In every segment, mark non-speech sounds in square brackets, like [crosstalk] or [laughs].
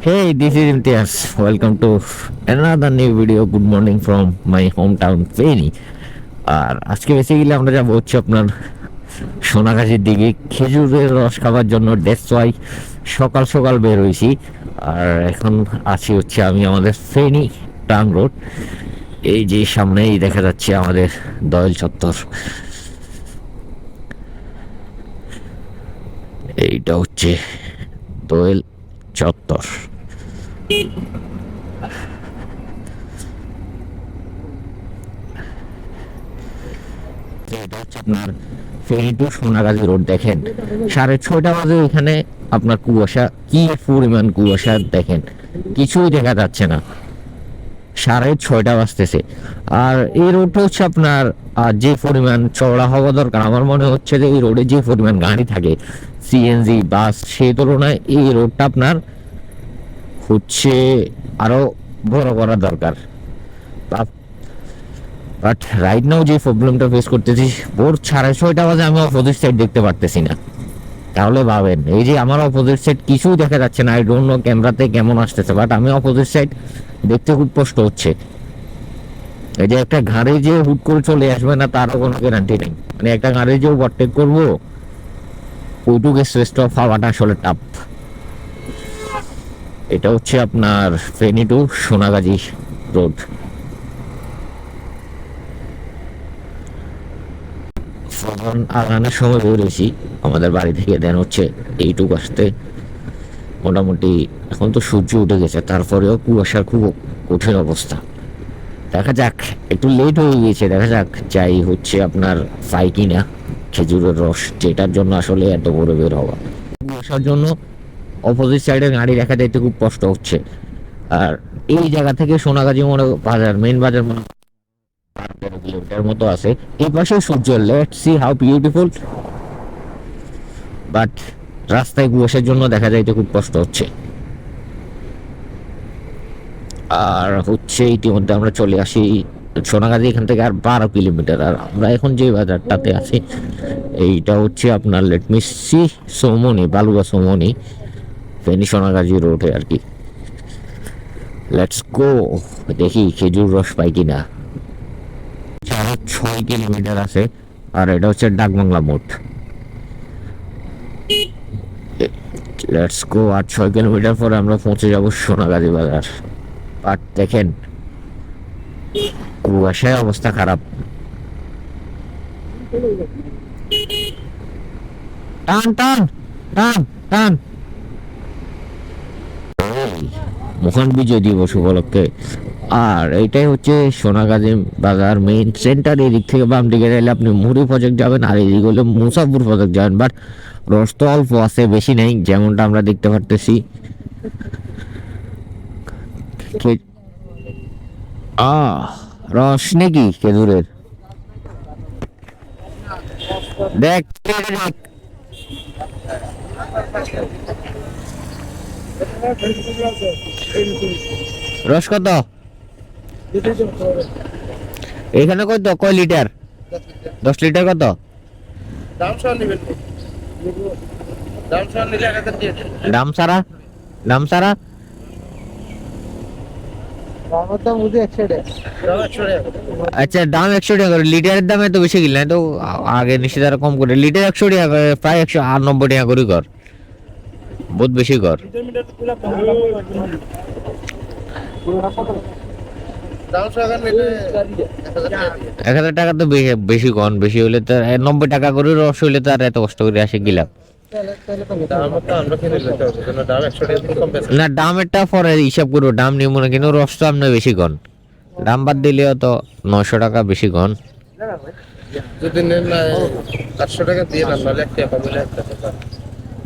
Hey, this is Imtiaz. Welcome to another new video. Good morning from my hometown, Feni. আর আজকে basically আমরা যাব হচ্ছে আপনার সোনাগাছির দিকে খেজুরের রস খাবার জন্য ডেটস ওয়াই সকাল সকাল বের হয়েছি আর এখন আছি হচ্ছে আমি আমাদের ফেনি টাং রোড এই যে সামনেই দেখা যাচ্ছে আমাদের দয়াল চত্বর এইটা হচ্ছে দোয়েল চত্বর। আপনার ফেরি টু সোনাগাজী রোড, দেখেন। সাড়ে ছয়টা বাজে এখানে আপনার কুয়াশা, কি পরিমাণ কুয়াশা, দেখেন। কিছুই দেখা যাচ্ছে না। সাড়ে ছয়টা বাজতেছে। আর এই রোডটা হচ্ছে আপনার যে পরিমাণ চওড়া হওয়া দরকার, আমার মনে হচ্ছে যে এই রোডে যে পরিমাণ গাড়ি থাকে সিএনজি বাস সেই তুলনায় এই রোডটা আপনার হচ্ছে আরও বড় করা দরকার। বাট রাইট নাও যে প্রবলেমটা ফেস করতেছি, ভোর সাড়ে ছয়টা বাজে আমি অপোজিট সাইড দেখতে পারতেছি না। তাহলে ভাবেন, এই যে আমার অপোজিট সাইড কিছুই দেখা যাচ্ছে না আই ডোন্ট নো ক্যামেরাতে কেমন আসতেছে বাট আমি অপোজিট সাইড দেখতে খুব কষ্ট হচ্ছে। এই যে একটা গাড়ি যে হুট করে চলে আসবে না, তারও কোনো গ্যারান্টি নেই। মানে একটা গাড়ি যে ওভারটেক করব, ওইটুকু শ্রেষ্ঠ পাওয়াটা আসলে টাপ এটা হচ্ছে আপনার ফেনি টু সোনাগাজী রোড ফোন আগানোর সময় বেরিয়েছি আমাদের বাড়ি থেকে দেন হচ্ছে এইটুকু আসতে। মোটামুটি এখন তো সূর্য উঠে গেছে, তারপরেও কুয়াশার খুব কঠিন অবস্থা। দেখা যাক, একটু লেট হয়ে গিয়েছে, দেখা যাক, যাই হচ্ছে আপনার পাই কিনা, খেজুরের রস, যেটার জন্য আসলে এত বড় বের হওয়া। কুয়াশার জন্য অপোজিট সাইডে গাড়ি দেখা যাইতে খুব কষ্ট হচ্ছে। আর এই জায়গা থেকে সোনাগাজী মনে বাজার মেন বাজার মনে বারো মতো আছে। এই পাশে সূর্য let see how beautiful but রাস্তায় জন্য দেখা যাইতে খুব কষ্ট হচ্ছে। আর হচ্ছে ইতিমধ্যে আমরা চলে আসি সোনাগাজী, এখান থেকে আর বারো কিলোমিটার। আর আমরা এখন যে বাজারটাতে আছি, এইটা হচ্ছে আপনার লেটমি সি সোমনি বালুয়া সোমনি ফেনি সোনাগাজী রোডে আর কি। লেটস গো দেখি খেজুর রস পাই কিনা। সাড়ে ছয় কিলোমিটার আছে, আর এটা হচ্ছে ডাকবাংলা মোড়। লেটস গো আর ছয় কিলোমিটার পরে আমরা পৌঁছে যাব সোনাগাজী বাজার। আর দেখেন, কুয়াশায় অবস্থা খারাপ। টান টান টান টান। মহান বিজয় দিবস উপলক্ষে আর এইটাই হচ্ছে সোনাগাজী বাজার মেইন সেন্টার এদিক থেকে বাম দিকে গেলে আপনি মুড়ি প্রজেক্ট যাবেন, আর এদিক হলে মুসাফুর প্রজেক্ট যাবেন বাট রস তো অল্প আছে, বেশি নেই, যেমনটা আমরা দেখতে পারতেছি। রস নাকি খেজুরের? দেখ। রস কত? এখানে কত? কয় লিটার? দশ লিটার কত? দাম সহ নেবেন দাম সহ নিলে এক হাজার দিয়ে দাম সারা দাম সারা আমার দাম বুঝি একশো টাকা দাম একশো টাকা আচ্ছা দাম একশো টাকা করে। লিটারের দাম এত বেশি কিল তো আগে নিশ্চিত আরও কম করে। লিটার একশো টাকা করে প্রায় একশো আট নব্বই টাকা করে কর। বহুত বেশি কর। এক হাজার টাকা তো বেশি কন বেশি হলে তো নব্বই টাকা করে রস হইলে তো আর এত কষ্ট করে আসে গিলাম কম না দামেরটা পরে হিসাব করব দাম নিব না কিন্তু রস তো আপনি বেশি কন। দাম বাদ দিলেও তো নয়শো টাকা বেশি কন। যদি নেন না আটশো টাকা দিয়ে না নাহলে এক টাকা বলে এক টাকা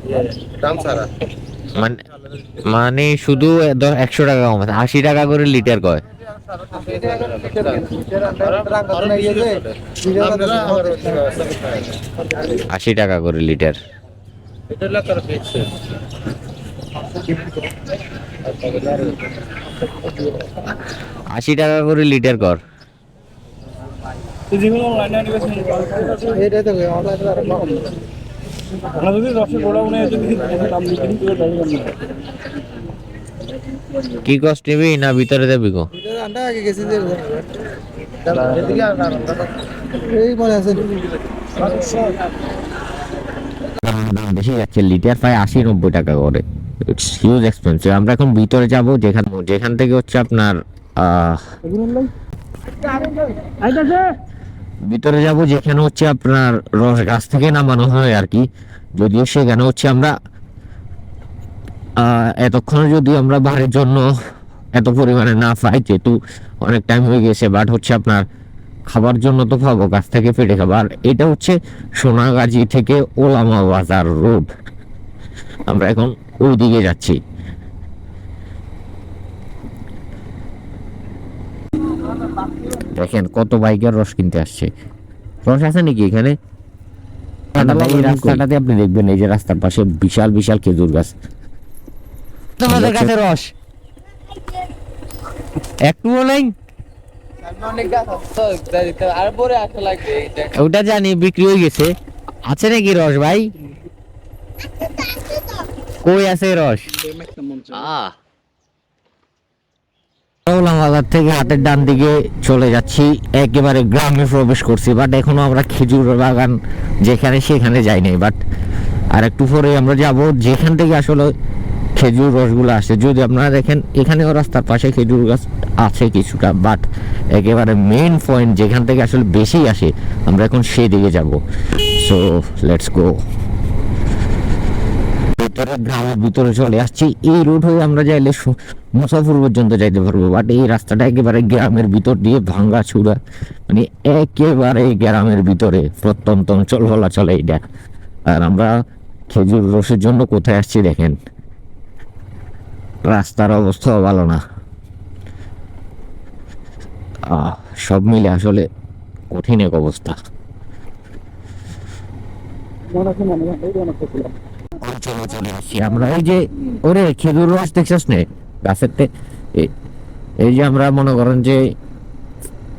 ইয়ে, দাম ছাড়া। মানে মানে শুধু একশো টাকা কম আছে আশি টাকা করে লিটার কয়? আশি টাকা করে লিটার। এটা আশি টাকা করে লিটার কর। যেগুলো অনলাইনে নিবেছেন এটাই তো অনলাইনে আরও কম আমরা যদি যদি দাম বিক্রি করে কি কষ্ট নিবি না ভিতরে দেবি গো? আন্ডা আগে গেছি যে এই মনে আছে। দাম বেশি যাচ্ছে লিটার প্রায় আশি নব্বই টাকা করে। ইটস হিউজ এক্সপেন্সিভ আমরা এখন ভিতরে যাব যেখান যেখান থেকে হচ্ছে আপনার আহ, ভিতরে যাব যেখানে হচ্ছে আপনার রস গাছ থেকে নামানো হয় আর কি। যদিও সেখানে হচ্ছে আমরা এতক্ষণে যদি আমরা বাড়ির জন্য এত পরিমাণে না পাই, যেহেতু অনেক টাইম হয়ে গেছে বাট হচ্ছে আপনার খাবার জন্য তো পাবো গাছ থেকে পেটে খাব। আর এটা হচ্ছে সোনাগাজী থেকে ওলামা বাজার রোড আমরা এখন ওই দিকে যাচ্ছি। দেখেন কত বাইকের রস কিনতে আসছে। রস আছে নাকি এখানে? এই রাস্তাটাতে আপনি দেখবেন এই যে রাস্তার পাশে বিশাল বিশাল খেজুর গাছ। তোমাদের কাছে রস? একটুও নেই? অনেক গাছ আছে আর পরে আসা লাগবে ওটা জানি বিক্রি হয়ে গেছে। আছে নাকি রস ভাই? [laughs] কই আছে রস? বাজার থেকে হাতের ডান দিকে চলে যাচ্ছি। একেবারে গ্রামে প্রবেশ করছি বাট এখনও আমরা খেজুর বাগান যেখানে সেখানে যাই নাই বাট আর একটু পরে আমরা যাব যেখান থেকে আসলে খেজুর রসগুলো আসে। যদি আপনারা দেখেন, এখানেও রাস্তার পাশে খেজুর গাছ আছে কিছুটা বাট একেবারে মেইন পয়েন্ট যেখান থেকে আসলে বেশি আসে, আমরা এখন সেই দিকে যাব। সো লেটস গো ভিতরে, গ্রামের ভিতরে চলে আসছি। এই রোড হয়ে আমরা যাইলে মুসাফর পর্যন্ত যাইতে পারব বাট এই রাস্তাটা একেবারে গ্রামের ভিতর দিয়ে ভাঙ্গা চূড়া মানে একেবারে গ্রামের ভিতরে প্রত্যন্ত অঞ্চল বলা চলে এটা। আর আমরা খেজুর রসের জন্য কোথায় আসছি দেখেন। রাস্তার অবস্থাও ভালো না। আহ, সব মিলে আসলে কঠিন এক অবস্থা। আমরা। এই যে ওরে খেজুর রস দেখছিস নে? গাছের তে- এই যে আমরা মনে করেন যে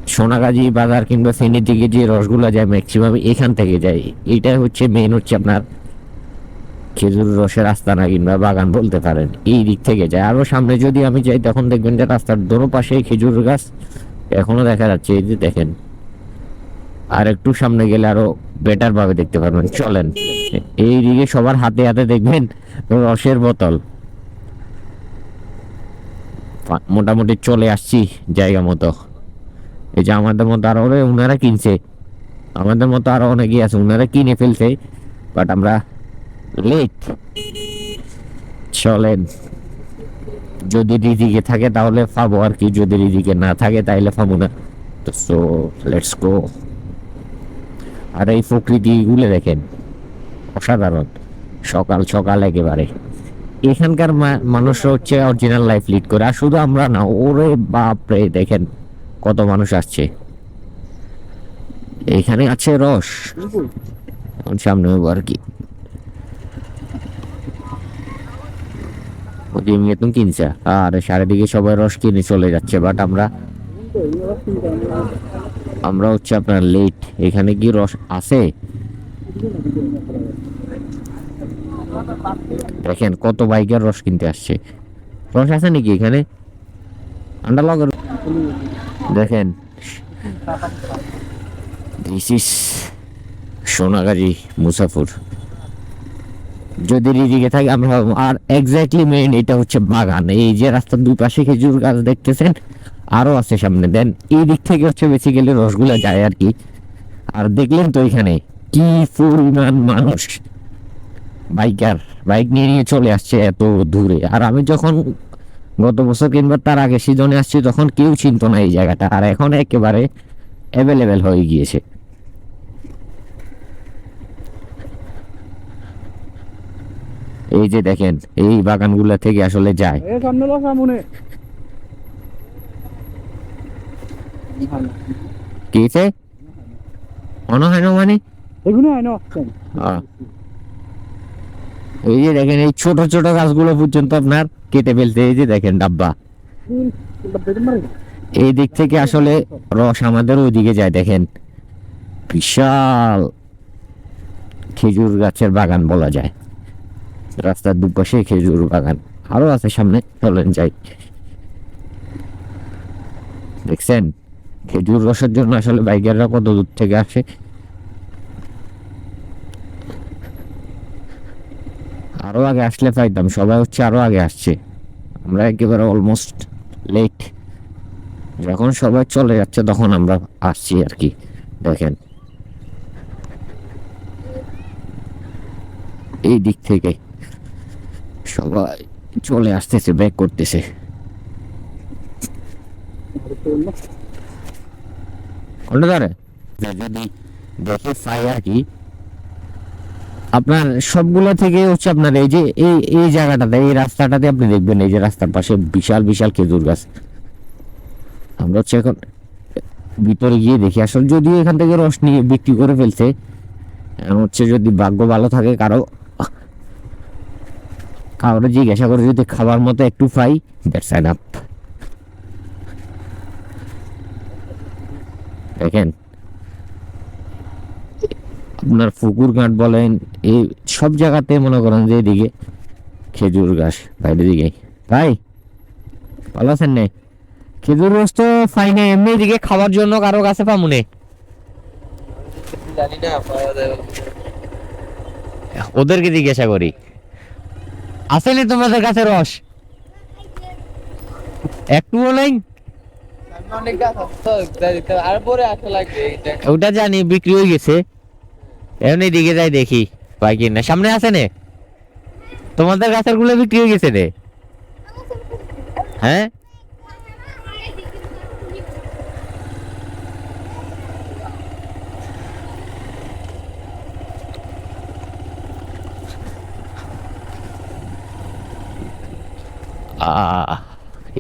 সোনাগাজী বাজার কিংবা ফেনীর দিকে যে রসগুলো যায় ম্যাক্সিমাম এখান থেকে যায়। এইটা হচ্ছে মেন হচ্ছে আপনার খেজুর রসের আস্তানা কিংবা বাগান বলতে পারেন, এই দিক থেকে যায়। আরও সামনে যদি আমি যাই, তখন দেখবেন যে রাস্তার দোনো পাশে খেজুর গাছ এখনও দেখা যাচ্ছে। এই যে দেখেন, আর একটু সামনে গেলে আরও বেটার ভাবে দেখতে পারবেন। চলেন এই দিকে সবার হাতে হাতে দেখবেন রসের বোতল। মোটামুটি চলে আসছি জায়গা মতো। এই যে আমাদের মতো আরও ওরে ওনারা কিনছে। আমাদের মতো আরও অনেকেই আছে ওনারা কিনে ফেলছে বাট আমরা লেট চলেন। যদি রিদিকে থাকে তাহলে পাবো আর কি, যদি রিদিকে না থাকে তাহলে পাবো না। তো সো লেটস গো আর এই প্রকৃতিগুলো দেখেন, অসাধারণ। সকাল সকাল একেবারে। এখানকার মানুষ হচ্ছে অরিজিনাল লাইফ লিড করে। আর শুধু আমরা না, ওরে বাপরে, দেখেন কত মানুষ আসছে। এখানে আছে রস। সামনে হব আর কি। কিনছে। আর চারিদিকে সবাই রস কিনে চলে যাচ্ছে বাট আমরা আমরা হচ্ছে আপনার লেট এখানে কি রস আছে? দেখেন কত বাইকের রস কিনতে আসছে। রস আছে নাকি এখানে? লগের দেখেন। This is Sonagazi Musapur. যদি এদিকে থাকে আমরা আর এক্স্যাক্টলি মেইন এটা হচ্ছে বাগান। এই যে রাস্তার দুই পাশে খেজুর গাছ দেখতেছেন, আরও আছে সামনে। দেন এই দিক থেকে হচ্ছে বেসিক্যালি রসগুলা যায় আর কি। আর দেখলেন তো এখানে কি পরিমাণ মানুষ। বাইকার বাইক নিয়ে নিয়ে চলে আসছে এত দূরে। আর আমি যখন গত বছর কিংবা তার আগে সিজনে আসছি তখন কেউ চিনতো না এই জায়গাটা। আর এখন একেবারে অ্যাভেলেবেল হয়ে গিয়েছে। এই যে দেখেন এই বাগানগুলা থেকে আসলে যায়। এ সামনে কি হয়েছে মনে হয় মানে? এগুলো হয়। এই যে দেখেন, এই ছোট ছোট গাছগুলো পর্যন্ত আপনার কেটে ফেলতে এই যে দেখেন ডাব্বা। এই দিক থেকে আসলে রস আমাদের ওইদিকে যায়, দেখেন। বিশাল খেজুর গাছের বাগান বলা যায়। রাস্তার দুপাশে খেজুর বাগান। আরও আছে সামনে, চলেন যাই। দেখছেন? খেজুর রসের জন্য আসলে বাইকাররা কত দূর থেকে আসে? আরও আগে আসলে পাইতাম, সবাই হচ্ছে আরও আগে আসছে। আমরা একেবারে অলমোস্ট লেট যখন সবাই চলে যাচ্ছে, তখন আমরা আসছি আর কি, দেখেন। এই দিক থেকে সবাই চলে আসতেছে ব্যাক করতেছে। যদি দেখে পাই আর কি? আপনার সবগুলো থেকে হচ্ছে আপনার এই যে, এই এই জায়গাটাতে, এই রাস্তাটাতে আপনি দেখবেন, এই যে রাস্তার পাশে বিশাল বিশাল খেজুর গাছ। আমরা হচ্ছে এখন ভিতরে গিয়ে দেখি। আসলে যদিও এখান থেকে রস নিয়ে বিক্রি করে ফেলছে হচ্ছে যদি ভাগ্য ভালো থাকে, কারও কারও জিজ্ঞাসা করে যদি খাবার মতো একটু পাই দ্যাটস আপ দেখেন আপনার পুকুর ঘাট বলেন এই সব জায়গাতে মনে করেন যে এদিকে খেজুর গাছ বাইরের দিকে। ভাই ভালো আছেন নে? খেজুর রস তো পাই না এমনি এদিকে খাওয়ার জন্য কারও গাছে পামুনে জানি না ওদেরকে জিজ্ঞাসা করি। আসেনি তোমাদের কাছে রস? একটুও নেই? ওটা জানি বিক্রি হয়ে গেছে। এমনি দিকে যাই দেখি, পাই কিনা। সামনে আছে নে? তোমাদের গাছেরগুলো বিক্রি হয়ে গেছে রে হ্যাঁ?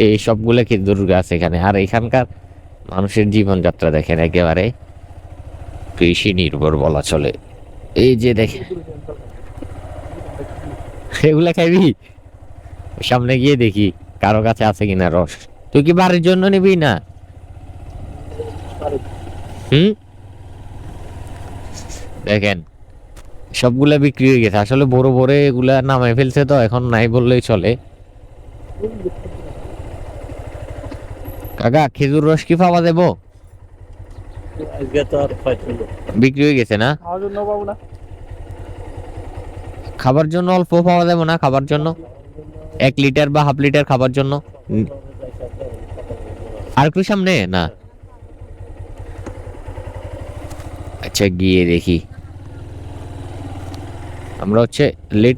এই সবগুলো খেজুর গাছ এখানে। আর এখানকার মানুষের জীবনযাত্রা দেখেন একেবারে। কৃষি নির্ভর বলা চলে। এই যে দেখে এগুলা খাইবি? সামনে গিয়ে দেখি কারও কাছে আছে কিনা রস। তুই কি বাড়ির জন্য নিবি না? হুম? দেখেন, সবগুলা বিক্রি হয়ে গেছে। আসলে বড় বড় এগুলা নামাই ফেলছে তো, এখন নাই বললেই চলে। কাকা, খেজুর রস কি পাওয়া দেবো বিক্রি হয়ে গেছে না? খাবার জন্য অল্প পাওয়া যাবে না খাবার জন্য? এক লিটার বা হাফ লিটার খাবার জন্য? আর একটু সামনে? না। আচ্ছা গিয়ে দেখি। আমরা হচ্ছে লেট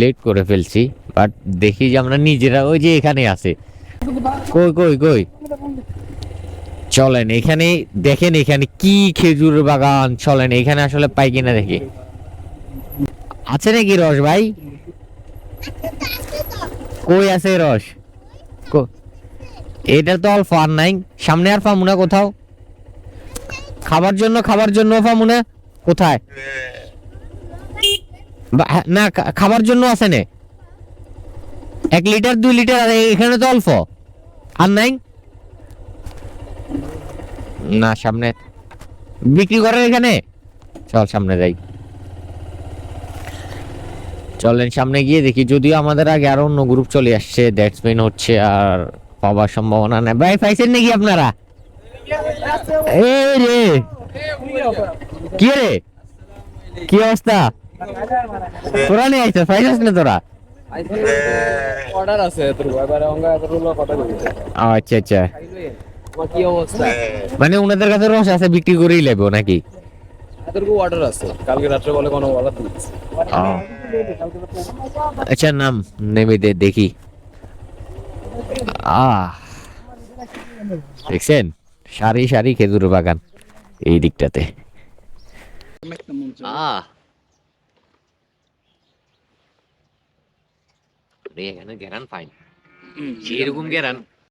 লেট করে ফেলছি বাট দেখি যে আমরা নিজেরা ওই যে এখানে আছে। কই কই কই? চলেন, এখানে দেখেন এখানে কি খেজুর বাগান, চলেন, এখানে আসলে পাই কিনা দেখি। আছে নাকি রস ভাই? কই আছে রস? এটা তো অল্প, আর নাই। সামনে আর পামু না কোথাও। খাবার জন্য খাবার জন্য পামু না। কোথায়? না খাবার জন্য আছে নে। এক লিটার, দুই লিটার এখানে তো অল্প। আর নাই? না সামনে। বিক্রি করেন এখানে? চল সামনে যাই। চলেন সামনে গিয়ে দেখি যদিও আমাদের আগে আরও অন্য গ্রুপ চলে আসছে ব্যাটসম্যান হচ্ছে আর পাওয়ার সম্ভাবনা নেই। ভাই পাইছেন নাকি আপনারা? এই রে! কি রে? কি অবস্থা? তোরা নিয়ে আইছিস পাইছিস না তোরা? অর্ডার আছে কথা আচ্ছা আচ্ছা। মানে ওনাদের কাছে রস আছে বিক্রি করেই লাগবে নাকি? তোর অর্ডার আছে। কালকে রাত্রে বলে কোনো বলা তুই আচ্ছা নাম নেমে দে দেখি। আহ দেখছেন? সারি সারি খেজুর বাগান এই দিকটাতে। আহ এখানে গেরান ফাইন এরকম গেরান